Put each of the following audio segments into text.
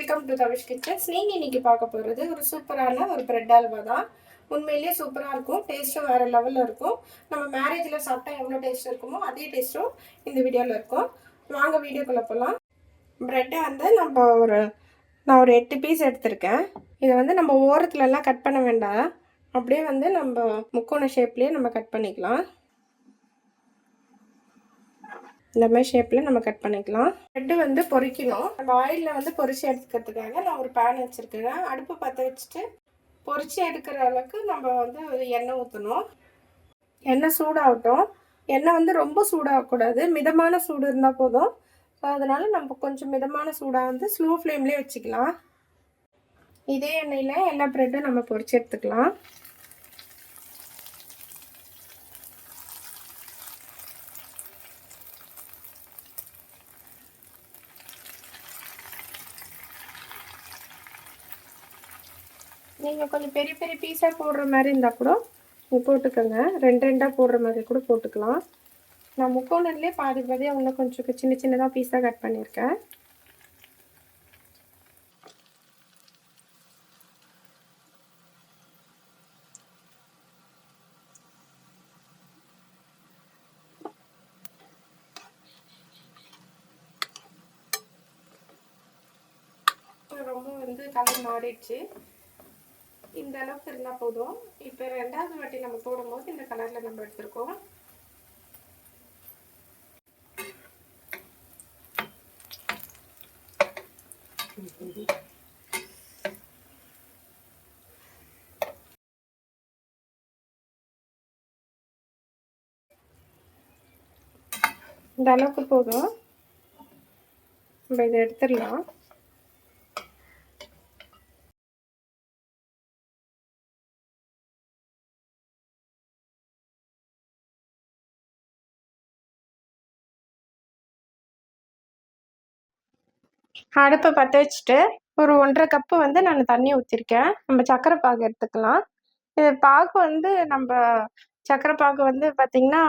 Welcome to Tavish kitchens. நீங்கள் இன்னைக்கு பார்க்க போகிறது ஒரு சூப்பரான ஒரு பிரெட் அல்வா தான். உண்மையிலேயே சூப்பராக இருக்கும். டேஸ்ட்டும் வேறு லெவலில் இருக்கும். நம்ம மேரேஜில் சாப்பிட்டா எவ்வளோ டேஸ்ட் இருக்குமோ அதே டேஸ்ட்டும் இந்த வீடியோவில் இருக்கும். வாங்க வீடியோக்குள்ளே போகலாம் ப்ரெட்டை வந்து நம்ம ஒரு நான் ஒரு எட்டு பீஸ் எடுத்திருக்கேன். இதை வந்து நம்ம ஓரத்துலலாம் கட் பண்ண வேண்டாம். அப்படியே வந்து நம்ம முக்கோண ஷேப்லேயே நம்ம கட் பண்ணிக்கலாம். இந்த மாதிரி ஷேப்பில் நம்ம கட் பண்ணிக்கலாம். ப்ரெட்டு வந்து பொறிக்கணும். நம்ம ஆயிலில் வந்து பொறிச்சு எடுத்துக்கிறதுக்காக நான் ஒரு பேன் வச்சுருக்கேன் அடுப்பு பற்ற வச்சுட்டு பொரிச்சு எடுக்கிற அளவுக்கு நம்ம வந்து எண்ணெய் ஊற்றணும் எண்ணெய் சூடாகட்டும். எண்ணெய் வந்து ரொம்ப சூடாகக்கூடாது. மிதமான சூடு இருந்தால் போதும். ஸோ அதனால் நம்ம கொஞ்சம் மிதமான சூடாக வந்து ஸ்லோ ஃப்ளேம்லேயே வச்சுக்கலாம். இதே எண்ணெயில் எல்லா ப்ரெட்டும் நம்ம பொறிச்சு எடுத்துக்கலாம். நீங்கள் கொஞ்சம் பெரிய பெரிய பீஸாக போடுற மாதிரி இருந்தால் கூட நீங்கள் போட்டுக்கோங்க. ரெண்டு ரெண்டாக போடுற மாதிரி கூட போட்டுக்கலாம். நான் முக்கோணத்துலேயே பாதி பாதியாக இன்னும் கொஞ்சம் சின்ன சின்னதாக பீஸாக கட் பண்ணியிருக்கேன். ரொம்ப வந்து கலர் மாறிடுச்சு. இந்த அளவுக்கு இருந்தால் போதும். இப்போ ரெண்டாவது வாட்டி நம்ம போடும்போது இந்த கலரில் நம்ம எடுத்துருக்கோம். இந்த அளவுக்கு போதும். நம்ம இதை எடுத்துடலாம். அடுப்பை பற்ற வச்சுட்டு ஒரு ஒன்றரை கப்பு வந்து நான் தண்ணி ஊற்றிருக்கேன் நம்ம சக்கரை பாகு எடுத்துக்கலாம். இது பாகு வந்து நம்ம சக்கரை பாகு வந்து பார்த்திங்கன்னா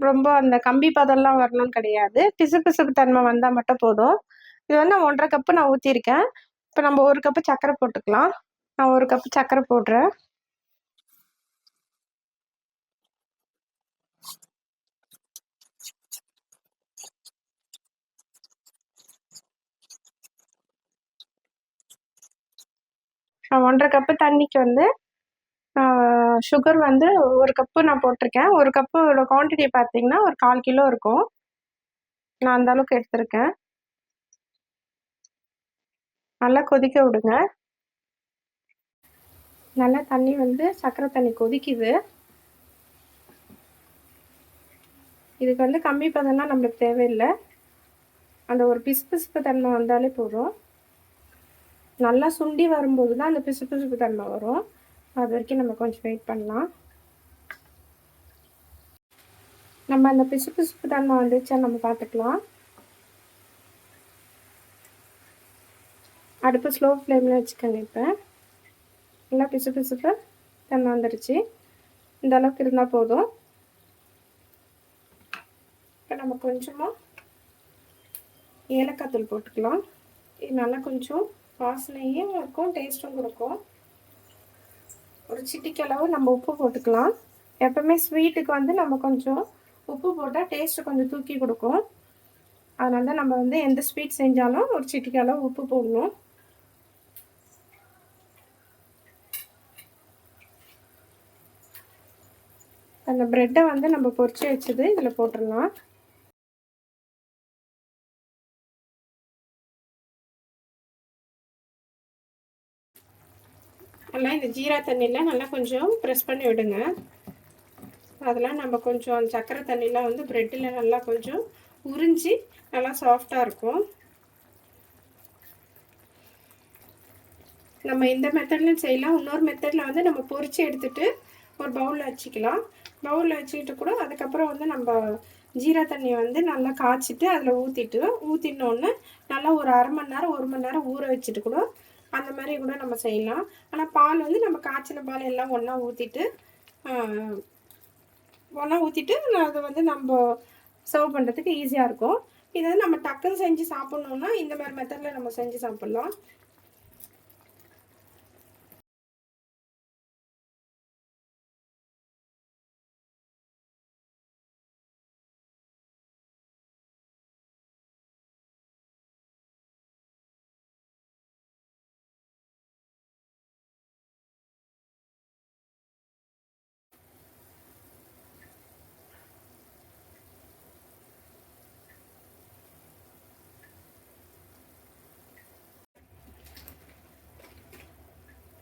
ரொம்ப அந்த கம்பி பதம்லாம் வரணும்னு கிடையாது. பிசு பிசுப்பு தன்மை வந்தால் மட்டும் போதும். இது வந்து நான் ஒன்றரை கப்பு நான் ஊற்றிருக்கேன் இப்போ நம்ம ஒரு கப்பு சக்கரை போட்டுக்கலாம். நான் ஒரு கப்பு சக்கரை போடுறேன். ஒன்றரை கப்பு தண்ணிக்கு வந்து சுகர் வந்து ஒரு கப்பு நான் போட்டிருக்கேன். ஒரு கப்போட குவான்டிட்டி பார்த்தீங்கன்னா ஒரு கால் கிலோ இருக்கும். நான் அந்த அளவுக்கு எடுத்திருக்கேன். நல்லா கொதிக்க விடுங்க. நல்லா தண்ணி வந்து சர்க்கரை தண்ணி கொதிக்குது. இதுக்கு வந்து கம்மி பதம்னா நம்மளுக்கு தேவையில்லை. அந்த ஒரு பிசு பிசுப்பு தன்மை வந்தாலே போதும். நல்லா சுண்டி வரும்போது தான் அந்த பிசு பிசுப்பு தன்மை வரும். அது வரைக்கும் நம்ம கொஞ்சம் வெயிட் பண்ணலாம். நம்ம அந்த பிசு பிசுப்பு தன்மை வந்துச்சா நம்ம பார்த்துக்கலாம். அடுப்பு ஸ்லோ ஃப்ளேமில் வச்சுக்கோங்க இப்போ. நல்லா பிசு பிசுப்பு தன்மை வந்துடுச்சு இந்த அளவுக்கு இருந்தால் போதும். இப்போ நம்ம கொஞ்சமாக ஏலக்காய் தூள் போட்டுக்கலாம். இது நல்லா கொஞ்சம் வாசனையும் இருக்கும் டேஸ்ட்டும் கொடுக்கும். ஒரு சிட்டிக்களவு நம்ம உப்பு போட்டுக்கலாம். எப்போவுமே ஸ்வீட்டுக்கு வந்து நம்ம கொஞ்சம் உப்பு போட்டால் டேஸ்ட்டு கொஞ்சம் தூக்கி கொடுக்கும். அதனால தான் நம்ம வந்து எந்த ஸ்வீட் செஞ்சாலும் ஒரு சிட்டிக்களவு உப்பு போடணும். அந்த ப்ரெட்டை வந்து நம்ம பொறிச்சு வச்சது இதில் போட்டுடலாம். நல்லா இந்த ஜீரா தண்ணியில் நல்லா கொஞ்சம் ப்ரெஸ் பண்ணி விடுங்க. அதெல்லாம் நம்ம கொஞ்சம் அந்த சக்கரை தண்ணியில் வந்து ப்ரெட்டில் நல்லா கொஞ்சம் உறிஞ்சி நல்லா சாஃப்டாக இருக்கும். நம்ம இந்த மெத்தட்லையும் செய்யலாம். இன்னொரு மெத்தடில் வந்து நம்ம பொறிச்சு எடுத்துகிட்டு ஒரு பவுலில் வச்சுக்கலாம். பவுலில் வச்சுக்கிட்டு கூட அதுக்கப்புறம் வந்து நம்ம ஜீரா தண்ணியை வந்து நல்லா காய்ச்சிட்டு அதில் ஊற்றிட்டு ஊற்றினோன்னு நல்லா ஒரு அரை மணி நேரம் ஒரு மணி நேரம் ஊற வச்சுட்டு கூட அந்த மாதிரி கூட நம்ம செய்யலாம். ஆனால் பால் வந்து நம்ம காய்ச்சின பால் எல்லாம் ஒன்றா ஊற்றிட்டு ஒன்றா ஊற்றிட்டு அதை வந்து நம்ம சர்வ் பண்ணுறதுக்கு ஈஸியாக இருக்கும். இதை நம்ம டக்குன்னு செஞ்சு சாப்பிட்ணுன்னா இந்த மாதிரி மெத்தடில் நம்ம செஞ்சு சாப்பிட்லாம்.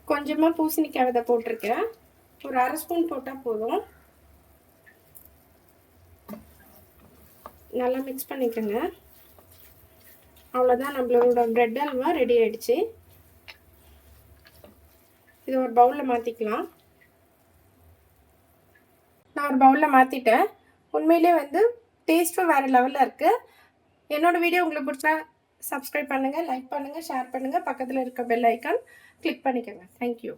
கொஞ்சமாக பூசணிக்காய் விதை போட்டிருக்கேன் ஒரு அரை ஸ்பூன் போட்டால் போதும். நல்லா மிக்ஸ் பண்ணிக்கோங்க. அவ்வளோதான் நம்மளோட ப்ரெட் அல்வா ரெடி ஆகிடுச்சு இது ஒரு பவுலில் மாற்றிக்கலாம் நான் ஒரு பவுலில் மாற்றிட்டேன் உண்மையிலே வந்து டேஸ்ட்டும் வேறு லெவலில் இருக்குது என்னோடய வீடியோ உங்களுக்கு பிடிச்சா சப்ஸ்கிரைப் பண்ணுங்கள் லைக் பண்ணுங்கள் ஷேர் பண்ணுங்கள் பக்கத்தில் இருக்க பெல் ஐக்கான் கிளிக் பண்ணிக்கோங்க. Thank you